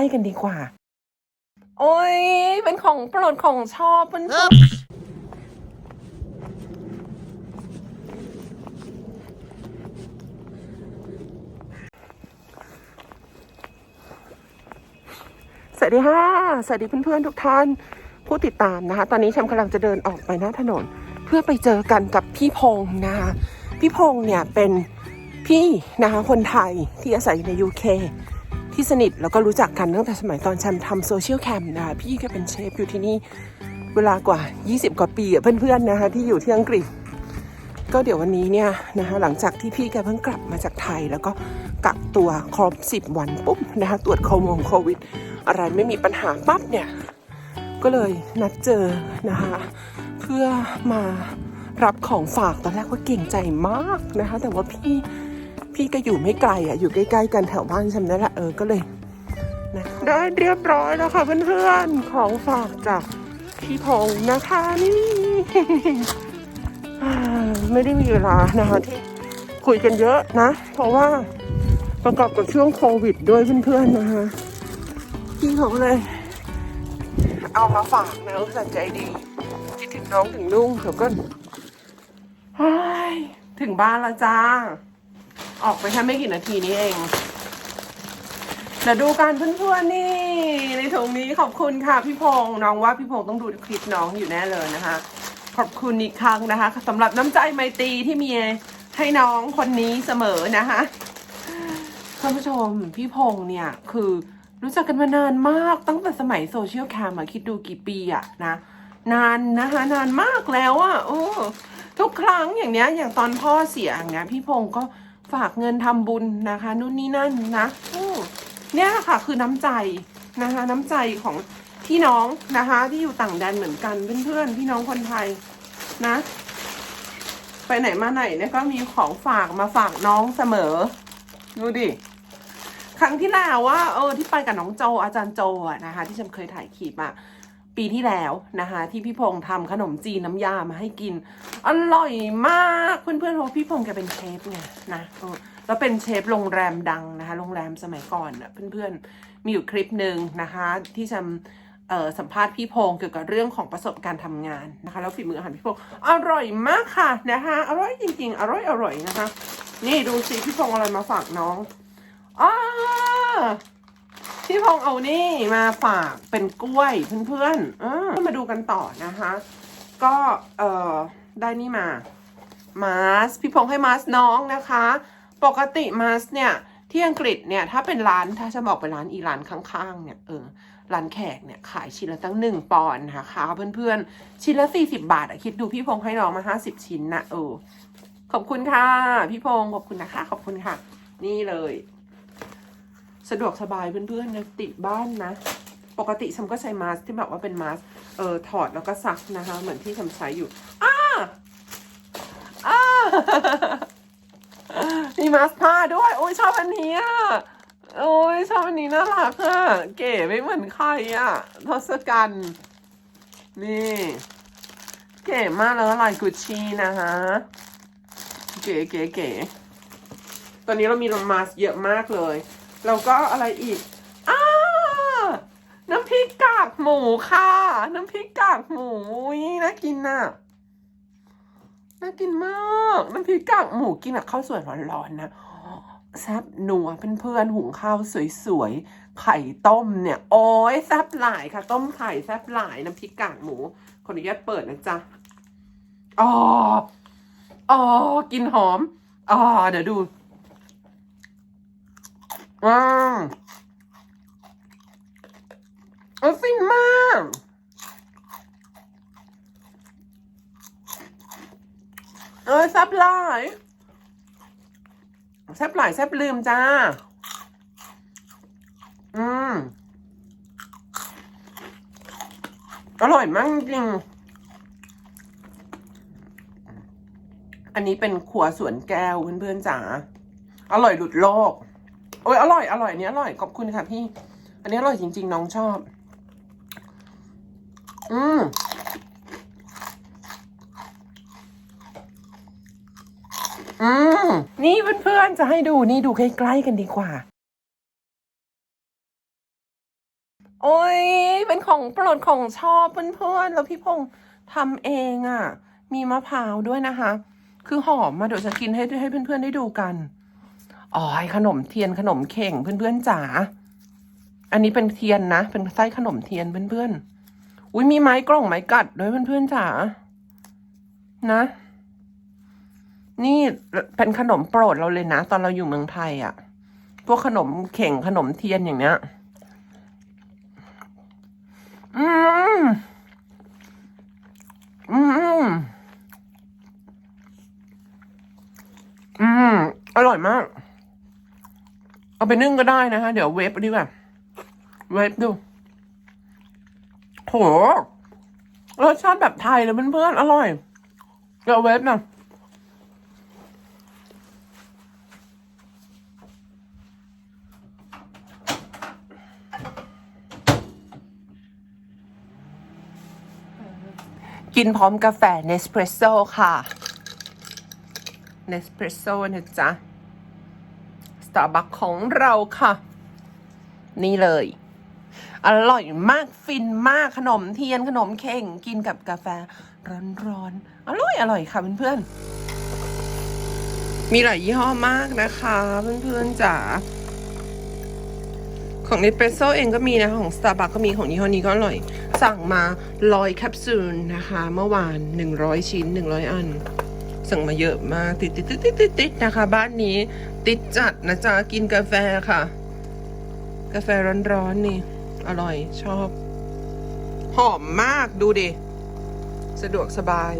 ล้ๆกันดีกว่า โอ้ย เป็นของโปรดของชอบเพื่อนสวัสดีค่ะ สวัสดีเพื่อนๆทุกท่าน ผู้ติดตามนะคะ ตอนนี้ฉันกำลังจะเดินออกไปหน้าถนน เพื่อไปเจอกันกับพี่พงษ์นะคะ พี่พงษ์เนี่ยเป็นพี่นะคะคนไทยที่อาศัยอยู่ใน UK ที่สนิทแล้วก็รู้จักกันตั้งแต่สมัยตอนฉันทำโซเชียลแคมนะคะพี่ก็เป็นเชฟอยู่ที่นี่เวลากว่า 20 กว่าปีเพื่อนๆนะคะที่อยู่ที่อังกฤษ ก็เดี๋ยววันนี้เนี่ยนะคะหลังจากที่พี่แกเพิ่งกลับมาจากไทย แล้วก็กักตัวครบ 10 วันปุ๊บนะคะตรวจโควงโควิด อะไรไม่มีปัญหาปั๊บเนี่ยก็เลยนัดเจอนะคะเพื่อมารับของฝากตอนแรกว่าเก่งใจมากนะคะแต่ว่าพี่ พี่ก็อยู่ไม่ไกลอะอยู่ใกล้ๆกันแถวบ้านฉันนั่นแหละเออก็เลยนะได้เรียบร้อยแล้วค่ะเพื่อนๆของฝากจากพี่พงษ์นะคะนี่ไม่ได้มีเวลานะคะที่คุยกันเยอะนะ เพราะว่าประกอบกับช่วงโควิดด้วยเพื่อนๆนะคะพี่เขาเลย เอามาฝากนะสัใจดีคิดถึงน้องถึงนุ่งเดี๋ยวก็ถึงบ้านแล้วจ้า ออกไปแค่ไม่กี่นาทีนี้เอง เดี๋ยวดูกันเพื่อนๆนี่ ในถุงนี้ขอบคุณค่ะพี่พงษ์น้องว่าพี่พงษ์ต้องดูคลิปน้องอยู่แน่เลยนะคะ ขอบคุณอีกครั้งนะคะสำหรับน้ำใจไมตรีที่มีให้น้องคนนี้เสมอนะคะท่านผู้ชมพี่พงษ์เนี่ยคือรู้จักกันมานานมากตั้งแต่สมัยโซเชียลแคมอะคิดดูกี่ปีอะนะนานนะคะนานมากแล้วอะโอ้ทุกครั้งอย่างเนี้ยอย่างตอนพ่อเสียอย่างเงี้ยพี่พงษ์ก็ ฝากเงินทำบุญนะคะนู่นนี่นั่นนะเนี่ยค่ะคือน้ำใจนะคะ น้ำใจของพี่น้องนะคะ ที่อยู่ต่างแดนเหมือนกันเพื่อนๆพี่น้องคนไทยนะ ไปไหนมาไหนเนี่ยก็มีของฝากมาฝากน้องเสมอ ดูดิครั้งที่แล้วว่าเออที่ไปกับน้องโจอาจารย์โจอะนะคะ ที่ฉันเคยถ่ายคลิปอะ ปีที่แล้วนะคะ ที่พี่พงษ์ทำขนมจีนน้ำยามาให้กิน อร่อยมากเพื่อนๆเพราะพี่พงษ์แกเป็นเชฟไงนะแล้วเป็นเชฟโรงแรมดังนะคะ โรงแรมสมัยก่อนอะเพื่อนๆมีอยู่คลิปหนึ่งนะคะ ที่ฉันเอ่อสัมภาษณ์พี่พงษ์เกี่ยวกับเรื่องของประสบการณ์ทำงานนะคะ แล้วฝีมืออาหารพี่พงษ์อร่อยมากค่ะนะคะอร่อยจริง ๆ อร่อยอร่อยนะคะ นี่ดูสิพี่พงษ์อะไรมาฝากน้องอา พี่พงษ์เอานี่มาฝากเป็นกล้วยเพื่อนๆเออมาดูกันต่อนะคะ ก็เออได้นี่มา มาสพี่พงษ์ให้มาสน้องนะคะ ปกติมาสเนี่ยที่อังกฤษเนี่ยถ้าเป็นร้านถ้าจะบอกไปร้านอีร้านข้างๆเนี่ยเออร้านแขกเนี่ยขายชิ้นละตั้งหนึ่งปอนด์นะคะเพื่อนๆ ชิ้นละสี่สิบาทอะคิดดูพี่พงษ์ให้น้องมาห้าสิบชิ้นนะเออขอบคุณค่ะ พี่พงษ์ขอบคุณนะคะ ขอบคุณค่ะ นี่เลย สะดวกสบายเพื่อนๆนะติดบ้านนะ ปกติฉันก็ใช้มาสที่แบบว่าเป็นมาสเออถอดแล้วก็ซักนะคะ เหมือนที่ฉันใช้อยู่อ้าอ้ามีมาสผ้าด้วยโอ้ยชอบอันนี้อะโอ้ยชอบอันนี้น่ารักอะเก๋ไม่เหมือนใครอะทศกัณฐ์นี่ เก๋มากแล้วลายกุชชี่นะคะเก๋เก๋เก๋ตอนนี้เรามีมาสเยอะมากเลย แล้วก็อะไรอีกอ้าน้ำพริกกากหมูค่ะ น้ำพริกกากหมูน่ากินน่ะน่ากินมากน้ำพริกกากหมูกินกับข้าวสวยร้อนๆนะแซ่บนัวเพื่อนๆหุงข้าวสวยๆไข่ต้มเนี่ย โอ้ยแซบหลายค่ะ ต้มไข่แซบหลายน้ำพริกกากหมูขออนุญาตเปิดนะจ๊ะอ๋ออ๋อกินหอมอ๋อเดี๋ยวดู ว้าวเออฟินมากเออแซบหลายแซบหลายแซบลืมจ้า อืม อร่อยมากจริง อันนี้เป็นขัวสวนแก้วเพื่อนๆจ๋า อร่อยหลุดโลก โอ้ยอร่อยอร่อยอันนี้อร่อยขอบคุณค่ะพี่ อันนี้อร่อยจริง ๆ น้องชอบ อืมอืมนี่เพื่อนๆจะให้ดูนี่ดูใกล้ๆกันดีกว่า โอ้ยเป็นของโปรดของชอบเพื่อนๆแล้วพี่พงษ์ทำเองอะ่ะ มีมะพร้าวด้วยนะคะ คือหอมมาเดี๋ยวจะกินให้ให้เพื่อนๆได้ดูกัน อ๋อขนมเทียนขนมเข่งเพื่อนๆจ๋า อันนี้เป็นเทียนนะ เป็นไส้ขนมเทียนเพื่อนๆ อุ้ยมีไม้กล่องไม้กัดด้วยเพื่อนๆจ๋า นะ นี่เป็นขนมโปรดเราเลยนะ ตอนเราอยู่เมืองไทยอะ่ะ พวกขนมเข่งขนมเทียนอย่างเนี้ย อืมอืมอืม อร่อยมาก เอาไปนึ่งก็ได้นะคะเดี๋ยวเวฟดีกว่า เวฟดู โห รสชาติแบบไทยเลยเพื่อนๆ อร่อย เดี๋ยวเวฟนะกินพร้อมกาแฟเนสเพรสโซ่ค่ะ เนสเพรสโซ่นะจ๊ะ ตาร์บัคของเราค่ะ นี่เลย อร่อยมากฟินมากขนมเทียนขนมเข่งกินกับกาแฟ ร้อนๆอร่อยอร่อยค่ะเพื่อนๆมีหลายยี่ห้อมากนะคะ เพื่อนๆจ๋าของเนสเปรสโซเองก็มีนะคะของ Starbucks ก็มีของยี่ห้อนี้ก็อร่อย สั่งมาร้อยแคปซูลนะคะ เมื่อวาน 100 ชิ้น 100 อัน สั่งมาเยอะมาก ติดติดติดติดติดติดนะคะ บ้านนี้ ติดจัดนะจ๊ะกินกาแฟค่ะ กาแฟร้อนๆนี่ อร่อยชอบ หอมมากดูดิ สะดวกสบาย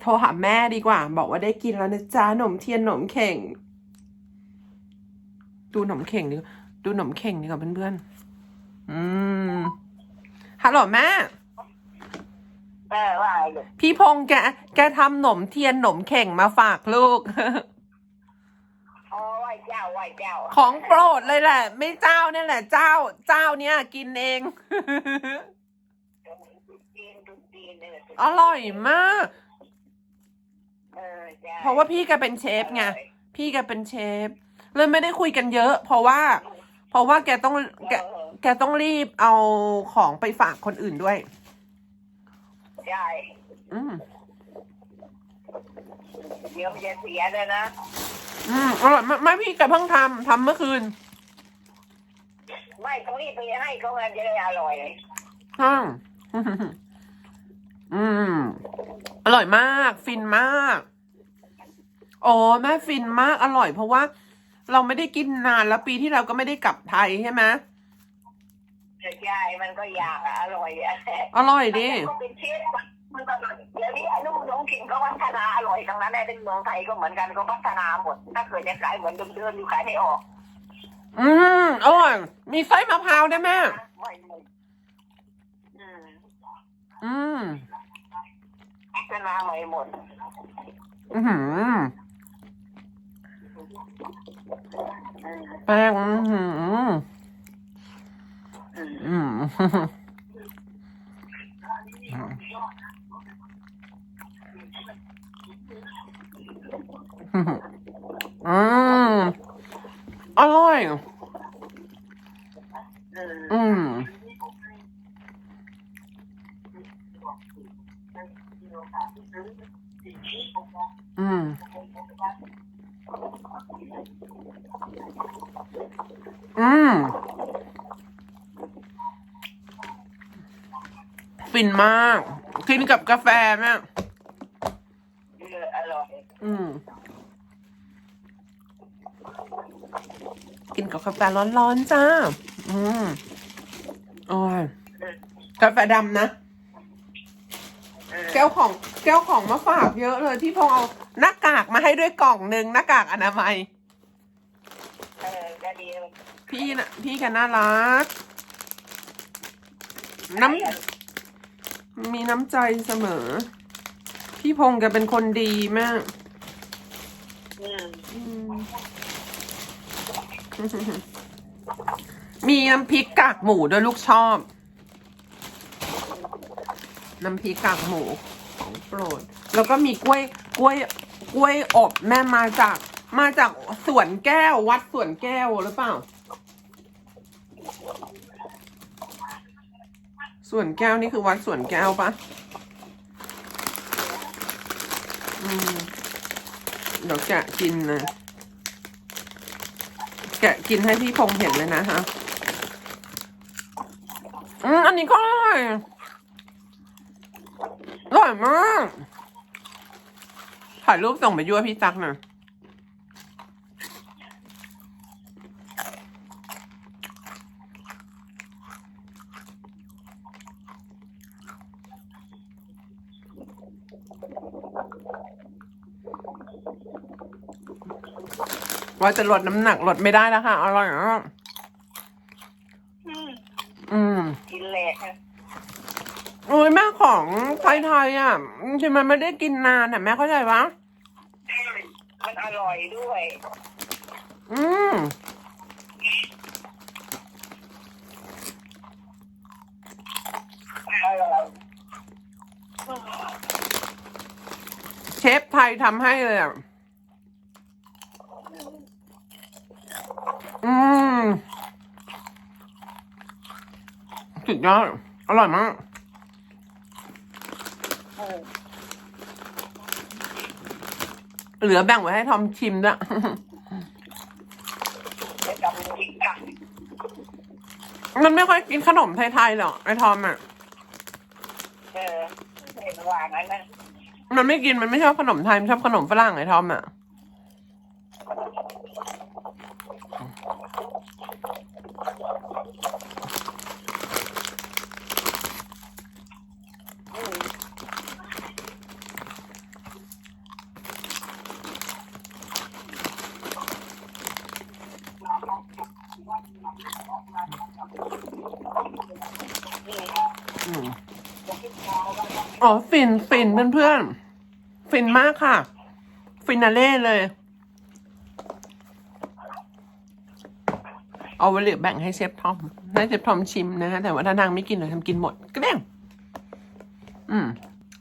โทรหาแม่ดีกว่า บอกว่าได้กินแล้วนะจ๊ะหนมเทียนหนมเข่ง ดูหนมเข่งดีกว่าดูหนมเข่งดีกว่าเพื่อนๆอืมฮัลโหลแม่ แม่ว่าไงลูกพี่พงษ์แกแกทำหนมเทียนหนมเข่งมาฝากลูก อ๋อไหว้เจ้าไหว้เจ้าของโปรดเลยแหละ ไม่เจ้าเนี่ยแหละ เจ้าเจ้าเนี้ยกินเองจีนตุ๊จีนเนี่ยอร่อยมาก เออใช่เพราะว่าพี่แกเป็นเชฟไงพี่แกเป็นเชฟเลยไม่ได้คุยกันเยอะ เพราะว่า เพราะว่าแกต้องแกเออ แกต้องรีบเอาของไปฝากคนอื่นด้วย ใช่อืมเดี๋ยวมันจะเสียเลยนะอืมอร่อยมากไม่พี่แกเพิ่งทำทำเมื่อคืนไม่ต้องรีบไปให้เขามันจะได้อร่อยอืมอืมอร่อยมาก ฟินมากโอ้แม่ฟินมากอร่อยเพราะว่า เราไม่ได้กินนานแล้วปีที่เราก็ไม่ได้กลับไทยใช่ไหม ใช่มันก็อยากอะอร่อยอะอร่อยดิก็เป็นเชฟมันก็เดี๋ยวนี้ไอ้ลูกน้องกินก็พัฒนาอร่อยทั้งนั้นแน่ในเมืองไทยก็เหมือนกันก็พัฒนาหมด ถ้าเกิดจะขายเหมือนเดิมๆอยู่ขายไม่ออกอืมอร่อย มีไส้มะพร้าวได้วยแม่ ไม่หมดอืมอืม พัฒนาใหม่หมด อือหืออืมแป้งอือหือ อืมอืมอืมอร่อย อืม อืม อืม อืม ฟินมาก กินกับกาแฟแม่เอออร่อยอืม กินกับกาแฟร้อนๆจ้า อืมโอ้ยกาแฟดำนะ เออแก้วของแก้วของมาฝากเยอะเลยพี่พงษ์เอาหน้ากากมาให้ด้วยกล่องหนึ่งหน้ากากอนามัย เออก็ดีพี่นะพี่แกน่ารัก น้ำ มีน้ำใจเสมอ พี่พงษ์แกเป็นคนดีมากอืมมีน้ำพริกกากหมูด้วยลูกชอบ น้ำพริกกากหมูของโปรด แล้วก็มีกล้วยกล้วยกล้วยอบแม่มาจาก มาจากสวนแก้ววัดสวนแก้วหรือเปล่า ส่วนแก้วนี่คือวัดส่วนแก้วปะอืมเดี๋ยวแกะกินนะแกะกินให้พี่พงษ์เห็นเลยนะฮะ อืมอันนี้ก็อร่อยอร่อยมากถ่ายรูปส่งไปยั่วพี่ตักหน่อย ว่าจะลดน้ำหนักลดไม่ได้แล้วค่ะ อร่อยมากอืมอืมกินแหลกนะโอ้ยแม่ของไทยๆอะจริงๆมันไม่ได้กินนานอะแม่เข้าใจปะมันอร่อยด้วย อืมอร่อยเชฟไทยทำให้เลยอะ อืมสุดยอดอร่อยมากอืมเหลือแบ่งไว้ให้ทอมชิมด้วยจะจำจริงค่ะมันไม่ค่อยกินขนมไทยๆหรอกไอ้ทอมอะเออเห็นว่างั้นนะมันไม่กินมันไม่ชอบขนมไทย มันชอบขนมฝรั่งไอ้ทอมอะ อืม อืม อ๋อฟินฟินเพื่อนๆ ฟินมากค่ะ ฟินาเล่เลย เอาไว้เหลือแบ่งให้เชฟทอมให้เชฟทอมชิมนะฮะแต่ว่าถ้านางไม่กินเลยทำกินหมดก็ได้อืม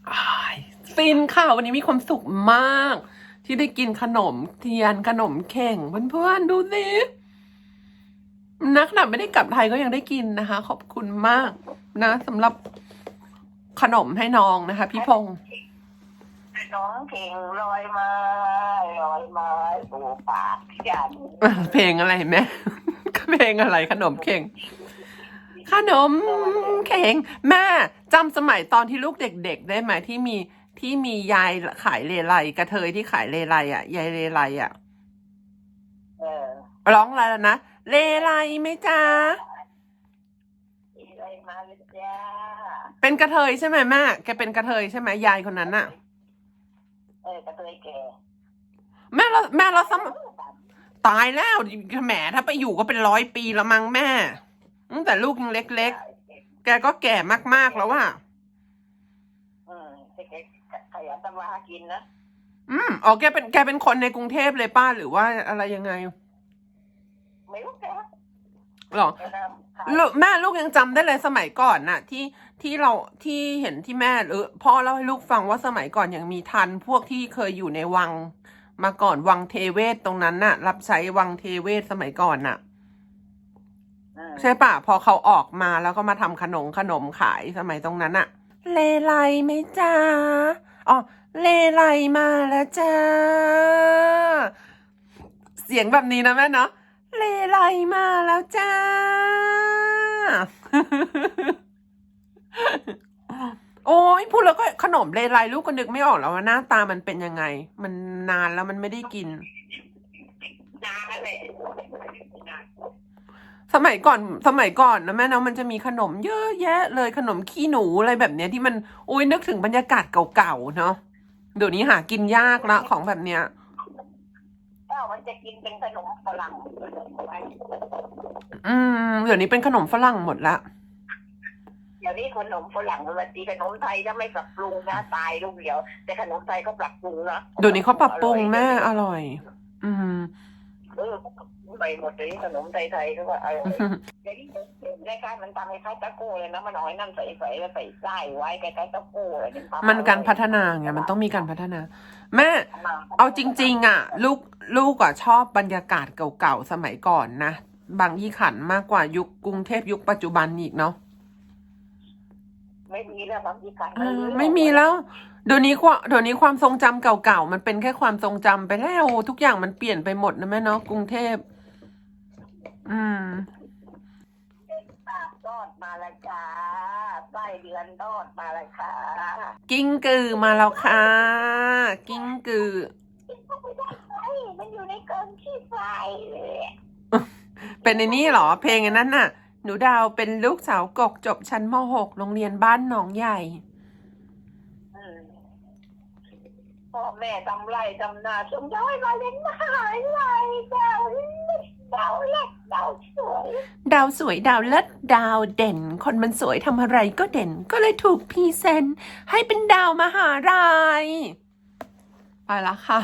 อ้ายฟินค่ะ วันนี้มีความสุขมาก ที่ได้กินขนมเทียนขนมเข่งเพื่อนๆดูสินักขนาดไม่ได้กลับไทยก็ยังได้กินนะคะ ขอบคุณมากนะสำหรับ ขนมให้น้องนะคะ พี่พงษ์น้องเก่งลอยมาลอยมาสู่ปากจันเพลงอะไรแม่เพลงอะไรขนมเข่ง ขนมเข่งแม่จำสมัยตอนที่ลูกเด็ก ๆ ได้ไหมที่มีที่มียายขายเลไลกระเทยที่ขายเลไลอะยายเลไลอะเออร้องอะไรแล้วนะเลไลไหมจ๊ะอะไรมาเลยจ้า เป็นกระเทยใช่ไหมแม่แกเป็นกระเทยใช่ไหมยายคนนั้นน่ะ เออกระเทยแก่แม่เราแม่เราสมตายแล้วแหมถ้าไปอยู่ก็เป็นร้อยปีแล้วมั้งแม่ตั้งแต่ลูกยังเล็กๆ แกก็แก่มากๆแล้วว่ะอืมแกขยันทำมาหากินนะอืมอ๋อแกเป็นแกเป็นคนในกรุงเทพเลยป้าหรือว่าอะไรยังไง ไม่รู้แกหรอแกทำขาย ลูกแม่ลูกยังจำได้เลยสมัยก่อนน่ะ ที่ที่เราที่เห็นที่แม่หรือพ่อเล่าให้ลูกฟังว่าสมัยก่อนยังมีทันพวกที่เคยอยู่ในวัง มาก่อนวังเทเวศตรงนั้นน่ะ รับใช้วังเทเวศสมัยก่อนน่ะอืมใช่ปะพอเขาออกมาแล้วก็มาทำขนมขนมขายสมัยตรงนั้นอะเลไลไหมจ้าอ๋อเลไลมาแล้วจ้า เสียงแบบนี้นะแม่เนาะเลไลมาแล้วจ้า โอ้ยพูดแล้วก็ขนมเลไลลูกก็นึกไม่ออกแล้วว่าหน้าตามันเป็นยังไง มันนานแล้วมันไม่ได้กิน นานเลยสมัยก่อนสมัยก่อนนะแม่เนาะมันจะมีขนมเยอะแยะ เลยขนมขี้หนูอะไรแบบเนี้ยที่มันโอ้ยนึกถึงบรรยากาศเก่าๆเนาะเดี๋ยวนี้หากินยากละของแบบเนี้ย เจ้ามันจะกินเป็นขนมฝรั่งอืมเดี๋ยวนี้เป็นขนมฝรั่งหมดละเดี๋ยวนี้ขนมฝรั่งมันตีขนมไทยถ้าไม่ปรับปรุงนะตายลูกเดียว แต่ขนมไทยก็ปรับปรุงนะเดี๋ยวนี้เขาปรับปรุงแม่อร่อย อืม เออไปหมดเลยขนมไทยๆก็ว่าอร่อยเดี๋ยวนี้รายการมันทำให้คล้ายตะโก้เลยนะมันเอาไอ้นั่นใส่ใส่แล้วใส่ไส้ไว้ใกล้ๆตะโก้เลยทำมันการพัฒนาไงมันต้องมีการพัฒนา แม่มาเอาจริง ๆ อะ ลูกลูกอะชอบบรรยากาศเก่าๆสมัยก่อนนะบางยี่ขันมากกว่ายุคกรุงเทพยุคปัจจุบันอีกเนาะ ไม่มีแล้วบางทีขันเออไม่มีแล้ว เดี๋ยวนี้ความเดี๋ยวนี้ความทรงจำเก่าๆมันเป็นแค่ความทรงจำไปแล้ว ทุกอย่างมันเปลี่ยนไปหมดนะแม่เนาะกรุงเทพ อืม ปากทอดมาและจ้าไส้เดือนทอดมาและค่ะกิ้งกือมาแล้วค่ะ กิ้งกือเฮ้ยมันอยู่ในกรงขี้ไฟเลยเป็นในนี้เหรอ เพลงอันนั้นน่ะ หนูดาวเป็นลูกสาวกกจบชั้นม .6 โรงเรียนบ้านหนองใหญ่ อืมพ่อแม่ทำไรทำนาสมย้อยมาเล่นมหาลัยดาวเล็กดาวเล็กดาวสวยดาวสวยดาวเลิศดาวเด่น คนมันสวยทำอะไรก็เด่น ก็เลยถูกพรีเซนต์ให้เป็นดาวมหาลัยไปละค่ะ